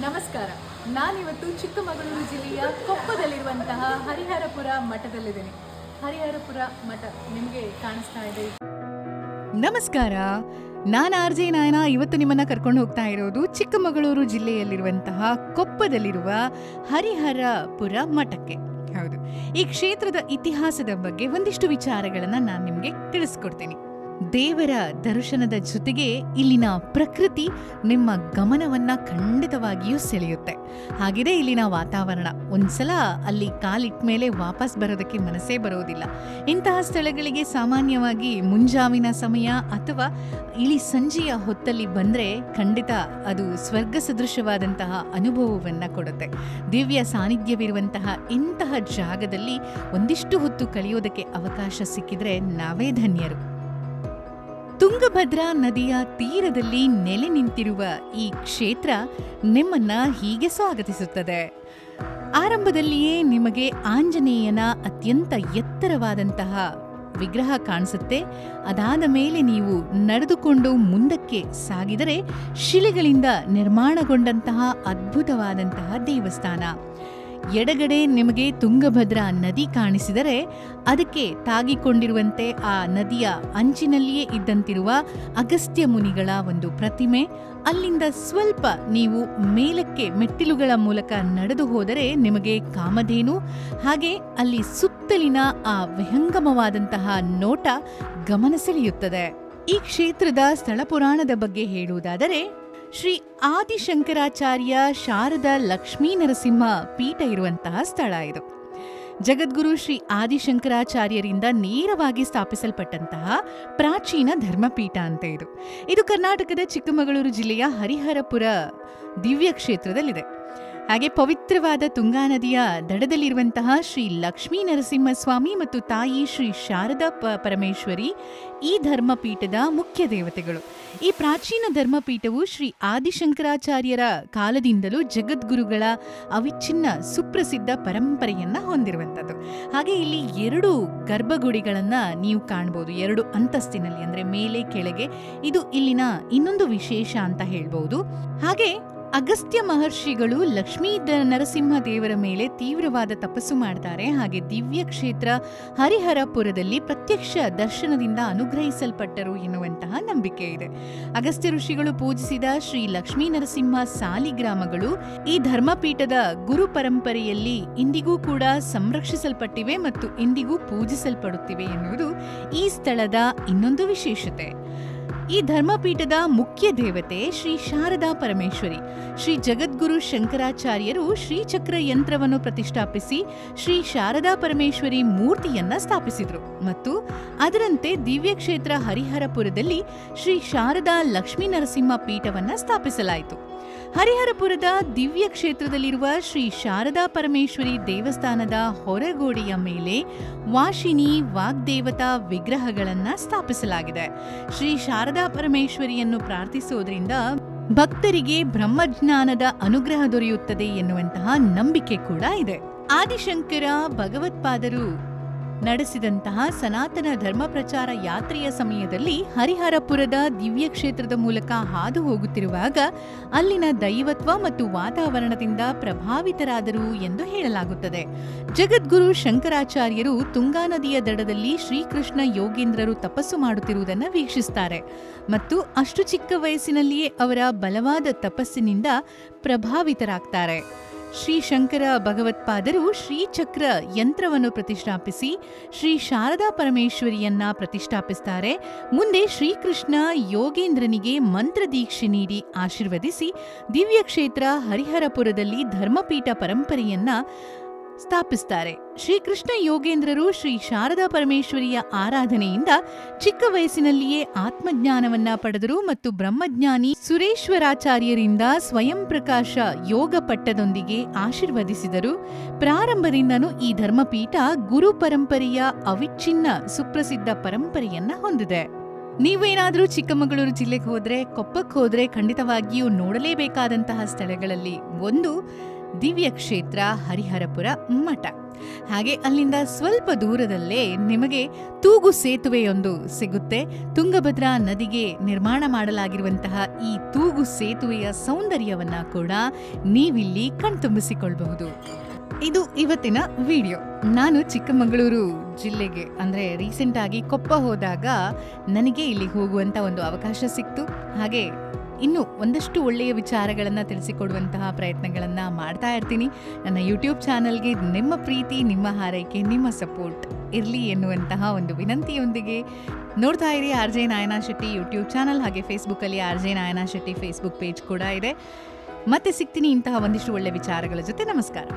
ನಮಸ್ಕಾರ. ನಾನಿವತ್ತು ಚಿಕ್ಕಮಗಳೂರು ಜಿಲ್ಲೆಯ ಕೊಪ್ಪದಲ್ಲಿರುವಂತಹ ಹರಿಹರಪುರ ಮಠದಲ್ಲಿದ್ದೇನೆ. ಹರಿಹರಪುರ ಮಠ ನಿಮಗೆ ಕಾಣಿಸ್ತಾ ಇದೆ. ನಮಸ್ಕಾರ. ನಾನು ಆರ್ ಜೆ ನಾಯನ ಇವತ್ತು ನಿಮ್ಮನ್ನ ಕರ್ಕೊಂಡು ಹೋಗ್ತಾ ಇರೋದು ಚಿಕ್ಕಮಗಳೂರು ಜಿಲ್ಲೆಯಲ್ಲಿರುವಂತಹ ಕೊಪ್ಪದಲ್ಲಿರುವ ಹರಿಹರಪುರ ಮಠಕ್ಕೆ. ಹೌದು. ಈ ಕ್ಷೇತ್ರದ ಇತಿಹಾಸದ ಬಗ್ಗೆ ಒಂದಿಷ್ಟು ವಿಚಾರಗಳನ್ನು ನಾನು ನಿಮಗೆ ತಿಳಿಸ್ಕೊಡ್ತೀನಿ. ದೇವರ ದರ್ಶನದ ಜೊತೆಗೆ ಇಲ್ಲಿನ ಪ್ರಕೃತಿ ನಿಮ್ಮ ಗಮನವನ್ನ ಖಂಡಿತವಾಗಿಯೂ ಸೆಳೆಯುತ್ತೆ. ಹಾಗಿದೆ ಇಲ್ಲಿನ ವಾತಾವರಣ, ಒಂದ್ಸಲ ಅಲ್ಲಿ ಕಾಲಿಟ್ಟ ಮೇಲೆ ವಾಪಸ್ ಬರೋದಕ್ಕೆ ಮನಸ್ಸೇ ಬರೋದಿಲ್ಲ. ಇಂತಹ ಸ್ಥಳಗಳಿಗೆ ಸಾಮಾನ್ಯವಾಗಿ ಮುಂಜಾವಿನ ಸಮಯ ಅಥವಾ ಇಳಿ ಸಂಜೆಯ ಹೊತ್ತಲ್ಲಿ ಬಂದರೆ ಖಂಡಿತ ಅದು ಸ್ವರ್ಗ ಸದೃಶವಾದಂತಹ ಅನುಭವವನ್ನು ಕೊಡುತ್ತೆ. ದಿವ್ಯ ಸಾನ್ನಿಧ್ಯವಿರುವಂತಹ ಇಂತಹ ಜಾಗದಲ್ಲಿ ಒಂದಿಷ್ಟು ಹೊತ್ತು ಕಳೆಯೋದಕ್ಕೆ ಅವಕಾಶ ಸಿಕ್ಕಿದ್ರೆ ನಾವೇ ಧನ್ಯರು. ತುಂಗಭದ್ರಾ ನದಿಯ ತೀರದಲ್ಲಿ ನೆಲೆ ನಿಂತಿರುವ ಈ ಕ್ಷೇತ್ರ ನಿಮ್ಮನ್ನ ಹೀಗೆ ಸ್ವಾಗತಿಸುತ್ತದೆ. ಆರಂಭದಲ್ಲಿಯೇ ನಿಮಗೆ ಆಂಜನೇಯನ ಅತ್ಯಂತ ಎತ್ತರವಾದಂತಹ ವಿಗ್ರಹ ಕಾಣಿಸುತ್ತೆ. ಅದಾದ ಮೇಲೆ ನೀವು ನಡೆದುಕೊಂಡು ಮುಂದಕ್ಕೆ ಸಾಗಿದರೆ ಶಿಲೆಗಳಿಂದ ನಿರ್ಮಾಣಗೊಂಡಂತಹ ಅದ್ಭುತವಾದಂತಹ ದೇವಸ್ಥಾನ. ಎಡಗಡೆ ನಿಮಗೆ ತುಂಗಭದ್ರಾ ನದಿ ಕಾಣಿಸಿದರೆ ಅದಕ್ಕೆ ತಾಗಿಕೊಂಡಿರುವಂತೆ ಆ ನದಿಯ ಅಂಚಿನಲ್ಲಿಯೇ ಇದ್ದಂತಿರುವ ಅಗಸ್ತ್ಯ ಮುನಿಗಳ ಒಂದು ಪ್ರತಿಮೆ. ಅಲ್ಲಿಂದ ಸ್ವಲ್ಪ ನೀವು ಮೇಲಕ್ಕೆ ಮೆಟ್ಟಿಲುಗಳ ಮೂಲಕ ನಡೆದು ಹೋದರೆ ನಿಮಗೆ ಕಾಮಧೇನು. ಹಾಗೆ ಅಲ್ಲಿ ಸುತ್ತಲಿನ ಆ ವಿಹಂಗಮವಾದಂತಹ ನೋಟ ಗಮನ ಸೆಳೆಯುತ್ತದೆ. ಈ ಕ್ಷೇತ್ರದ ಸ್ಥಳ ಪುರಾಣದ ಬಗ್ಗೆ ಹೇಳುವುದಾದರೆ ಶ್ರೀ ಆದಿಶಂಕರಾಚಾರ್ಯ ಶಾರದಾ ಲಕ್ಷ್ಮೀ ನರಸಿಂಹ ಪೀಠ ಇರುವಂತಹ ಸ್ಥಳ ಇದು. ಜಗದ್ಗುರು ಶ್ರೀ ಆದಿಶಂಕರಾಚಾರ್ಯರಿಂದ ನೇರವಾಗಿ ಸ್ಥಾಪಿಸಲ್ಪಟ್ಟಂತಹ ಪ್ರಾಚೀನ ಧರ್ಮಪೀಠ ಅಂತ ಇದು. ಇದು ಕರ್ನಾಟಕದ ಚಿಕ್ಕಮಗಳೂರು ಜಿಲ್ಲೆಯ ಹರಿಹರಪುರ ದಿವ್ಯ ಕ್ಷೇತ್ರದಲ್ಲಿದೆ. ಹಾಗೆ ಪವಿತ್ರವಾದ ತುಂಗಾ ನದಿಯ ದಡದಲ್ಲಿರುವಂತಹ ಶ್ರೀ ಲಕ್ಷ್ಮೀ ನರಸಿಂಹಸ್ವಾಮಿ ಮತ್ತು ತಾಯಿ ಶ್ರೀ ಶಾರದಾ ಪ ಪರಮೇಶ್ವರಿ ಈ ಧರ್ಮಪೀಠದ ಮುಖ್ಯ ದೇವತೆಗಳು. ಈ ಪ್ರಾಚೀನ ಧರ್ಮಪೀಠವು ಶ್ರೀ ಆದಿಶಂಕರಾಚಾರ್ಯರ ಕಾಲದಿಂದಲೂ ಜಗದ್ಗುರುಗಳ ಅವಿಚ್ಛಿನ್ನ ಸುಪ್ರಸಿದ್ಧ ಪರಂಪರೆಯನ್ನು ಹೊಂದಿರುವಂಥದ್ದು. ಹಾಗೆ ಇಲ್ಲಿ ಎರಡು ಗರ್ಭಗುಡಿಗಳನ್ನು ನೀವು ಕಾಣ್ಬೋದು, ಎರಡು ಅಂತಸ್ತಿನಲ್ಲಿ, ಅಂದರೆ ಮೇಲೆ, ಕೆಳಗೆ. ಇದು ಇಲ್ಲಿನ ಇನ್ನೊಂದು ವಿಶೇಷ ಅಂತ ಹೇಳ್ಬೋದು. ಹಾಗೆ ಅಗಸ್ತ್ಯ ಮಹರ್ಷಿಗಳು ಲಕ್ಷ್ಮೀ ನರಸಿಂಹ ದೇವರ ಮೇಲೆ ತೀವ್ರವಾದ ತಪಸ್ಸು ಮಾಡ್ತಾರೆ. ಹಾಗೆ ದಿವ್ಯ ಕ್ಷೇತ್ರ ಹರಿಹರಪುರದಲ್ಲಿ ಪ್ರತ್ಯಕ್ಷ ದರ್ಶನದಿಂದ ಅನುಗ್ರಹಿಸಲ್ಪಟ್ಟರು ಎನ್ನುವಂತಹ ನಂಬಿಕೆ ಇದೆ. ಅಗಸ್ತ್ಯ ಋಷಿಗಳು ಪೂಜಿಸಿದ ಶ್ರೀ ಲಕ್ಷ್ಮೀ ನರಸಿಂಹ ಸಾಲಿಗ್ರಾಮಗಳು ಈ ಧರ್ಮಪೀಠದ ಗುರು ಪರಂಪರೆಯಲ್ಲಿ ಇಂದಿಗೂ ಕೂಡ ಸಂರಕ್ಷಿಸಲ್ಪಟ್ಟಿವೆ ಮತ್ತು ಇಂದಿಗೂ ಪೂಜಿಸಲ್ಪಡುತ್ತಿವೆ ಎನ್ನುವುದು ಈ ಸ್ಥಳದ ಇನ್ನೊಂದು ವಿಶೇಷತೆ. ಈ ಧರ್ಮಪೀಠದ ಮುಖ್ಯ ದೇವತೆ ಶ್ರೀ ಶಾರದಾ ಪರಮೇಶ್ವರಿ. ಶ್ರೀ ಜಗದ್ಗುರು ಶಂಕರಾಚಾರ್ಯರು ಶ್ರೀಚಕ್ರ ಯಂತ್ರವನ್ನು ಪ್ರತಿಷ್ಠಾಪಿಸಿ ಶ್ರೀ ಶಾರದಾ ಪರಮೇಶ್ವರಿ ಮೂರ್ತಿಯನ್ನ ಸ್ಥಾಪಿಸಿದರು. ಮತ್ತು ಅದರಂತೆ ದಿವ್ಯಕ್ಷೇತ್ರ ಹರಿಹರಪುರದಲ್ಲಿ ಶ್ರೀ ಶಾರದಾ ಲಕ್ಷ್ಮೀ ನರಸಿಂಹ ಪೀಠವನ್ನ ಸ್ಥಾಪಿಸಲಾಯಿತು. ಹರಿಹರಪುರದ ದಿವ್ಯ ಕ್ಷೇತ್ರದಲ್ಲಿರುವ ಶ್ರೀ ಶಾರದಾ ಪರಮೇಶ್ವರಿ ದೇವಸ್ಥಾನದ ಹೊರಗೋಡೆಯ ಮೇಲೆ ವಾಶಿನಿ ವಾಗ್ದೇವತಾ ವಿಗ್ರಹಗಳನ್ನು ಸ್ಥಾಪಿಸಲಾಗಿದೆ. ಶ್ರೀ ಶಾರದಾ ಪರಮೇಶ್ವರಿಯನ್ನು ಪ್ರಾರ್ಥಿಸೋದ್ರಿಂದ ಭಕ್ತರಿಗೆ ಬ್ರಹ್ಮಜ್ಞಾನದ ಅನುಗ್ರಹ ದೊರೆಯುತ್ತದೆ ಎನ್ನುವಂತಹ ನಂಬಿಕೆ ಕೂಡ ಇದೆ. ಆದಿಶಂಕರ ಭಗವತ್ಪಾದರು ನಡೆಸಿದಂತಹ ಸನಾತನ ಧರ್ಮ ಪ್ರಚಾರ ಯಾತ್ರೆಯ ಸಮಯದಲ್ಲಿ ಹರಿಹರಪುರದ ದಿವ್ಯ ಕ್ಷೇತ್ರದ ಮೂಲಕ ಹಾದು ಹೋಗುತ್ತಿರುವಾಗ ಅಲ್ಲಿನ ದೈವತ್ವ ಮತ್ತು ವಾತಾವರಣದಿಂದ ಪ್ರಭಾವಿತರಾದರು ಎಂದು ಹೇಳಲಾಗುತ್ತದೆ. ಜಗದ್ಗುರು ಶಂಕರಾಚಾರ್ಯರು ತುಂಗಾ ನದಿಯ ದಡದಲ್ಲಿ ಶ್ರೀಕೃಷ್ಣ ಯೋಗೇಂದ್ರರು ತಪಸ್ಸು ಮಾಡುತ್ತಿರುವುದನ್ನು ವೀಕ್ಷಿಸುತ್ತಾರೆ ಮತ್ತು ಅಷ್ಟು ಚಿಕ್ಕ ವಯಸ್ಸಿನಲ್ಲಿಯೇ ಅವರ ಬಲವಾದ ತಪಸ್ಸಿನಿಂದ ಪ್ರಭಾವಿತರಾಗ್ತಾರೆ. ಶ್ರೀ ಶಂಕರ ಭಗವತ್ಪಾದರು ಶ್ರೀಚಕ್ರ ಯಂತ್ರವನ್ನು ಪ್ರತಿಷ್ಠಾಪಿಸಿ ಶ್ರೀ ಶಾರದಾ ಪರಮೇಶ್ವರಿಯನ್ನ ಪ್ರತಿಷ್ಠಾಪಿಸ್ತಾರೆ. ಮುಂದೆ ಶ್ರೀಕೃಷ್ಣ ಯೋಗೇಂದ್ರನಿಗೆ ಮಂತ್ರ ದೀಕ್ಷೆ ನೀಡಿ ಆಶೀರ್ವದಿಸಿ ದಿವ್ಯಕ್ಷೇತ್ರ ಹರಿಹರಪುರದಲ್ಲಿ ಧರ್ಮಪೀಠ ಪರಂಪರೆಯನ್ನ ಸ್ಥಾಪಿಸ್ತಾರೆ. ಶ್ರೀಕೃಷ್ಣ ಯೋಗೇಂದ್ರರು ಶ್ರೀ ಶಾರದಾ ಪರಮೇಶ್ವರಿಯ ಆರಾಧನೆಯಿಂದ ಚಿಕ್ಕ ವಯಸ್ಸಿನಲ್ಲಿಯೇ ಆತ್ಮಜ್ಞಾನವನ್ನ ಪಡೆದರು ಮತ್ತು ಬ್ರಹ್ಮಜ್ಞಾನಿ ಸುರೇಶ್ವರಾಚಾರ್ಯರಿಂದ ಸ್ವಯಂ ಪ್ರಕಾಶ ಯೋಗ ಪಟ್ಟದೊಂದಿಗೆ ಆಶೀರ್ವದಿಸಿದರು. ಪ್ರಾರಂಭದಿಂದನೂ ಈ ಧರ್ಮಪೀಠ ಗುರು ಪರಂಪರೆಯ ಅವಿಚ್ಛಿನ್ನ ಸುಪ್ರಸಿದ್ಧ ಪರಂಪರೆಯನ್ನ ಹೊಂದಿದೆ. ನೀವೇನಾದರೂ ಚಿಕ್ಕಮಗಳೂರು ಜಿಲ್ಲೆಗೆ ಹೋದ್ರೆ, ಕೊಪ್ಪಕ್ಕೆ ಹೋದ್ರೆ ಖಂಡಿತವಾಗಿಯೂ ನೋಡಲೇಬೇಕಾದಂತಹ ಸ್ಥಳಗಳಲ್ಲಿ ಒಂದು ದಿವ್ಯ ಕ್ಷೇತ್ರ ಹರಿಹರಪುರ ಮಠ. ಹಾಗೆ ಅಲ್ಲಿಂದ ಸ್ವಲ್ಪ ದೂರದಲ್ಲೇ ನಿಮಗೆ ತೂಗು ಸೇತುವೆಯೊಂದು ಸಿಗುತ್ತೆ. ತುಂಗಭದ್ರಾ ನದಿಗೆ ನಿರ್ಮಾಣ ಮಾಡಲಾಗಿರುವಂತಹ ಈ ತೂಗು ಸೇತುವೆಯ ಸೌಂದರ್ಯವನ್ನ ಕೂಡ ನೀವಿಲ್ಲಿ ಕಣ್ತುಂಬಿಸಿಕೊಳ್ಬಹುದು. ಇದು ಇವತ್ತಿನ ವಿಡಿಯೋ. ನಾನು ಚಿಕ್ಕಮಗಳೂರು ಜಿಲ್ಲೆಗೆ, ಅಂದರೆ ರೀಸೆಂಟಾಗಿ ಕೊಪ್ಪ ಹೋದಾಗ ನನಗೆ ಇಲ್ಲಿ ಹೋಗುವಂಥ ಒಂದು ಅವಕಾಶ ಸಿಕ್ತು. ಹಾಗೆ ಇನ್ನು ಒಂದಷ್ಟು ಒಳ್ಳೆಯ ವಿಚಾರಗಳನ್ನು ತಿಳಿಸಿಕೊಡುವಂತಹ ಪ್ರಯತ್ನಗಳನ್ನು ಮಾಡ್ತಾ ಇರ್ತೀನಿ. ನನ್ನ ಯೂಟ್ಯೂಬ್ ಚಾನಲ್ಗೆ ನಿಮ್ಮ ಪ್ರೀತಿ, ನಿಮ್ಮ ಹಾರೈಕೆ, ನಿಮ್ಮ ಸಪೋರ್ಟ್ ಇರಲಿ ಎನ್ನುವಂತಹ ಒಂದು ವಿನಂತಿಯೊಂದಿಗೆ ನೋಡ್ತಾ ಇರಿ R J Nayana Shetty YouTube channel, ಹಾಗೆ ಫೇಸ್ಬುಕ್ಕಲ್ಲಿ R J Nayana Shetty Facebook page ಕೂಡ ಇದೆ. ಮತ್ತೆ ಸಿಗ್ತೀನಿ ಇಂತಹ ಒಂದಿಷ್ಟು ಒಳ್ಳೆ ವಿಚಾರಗಳ ಜೊತೆ. ನಮಸ್ಕಾರ.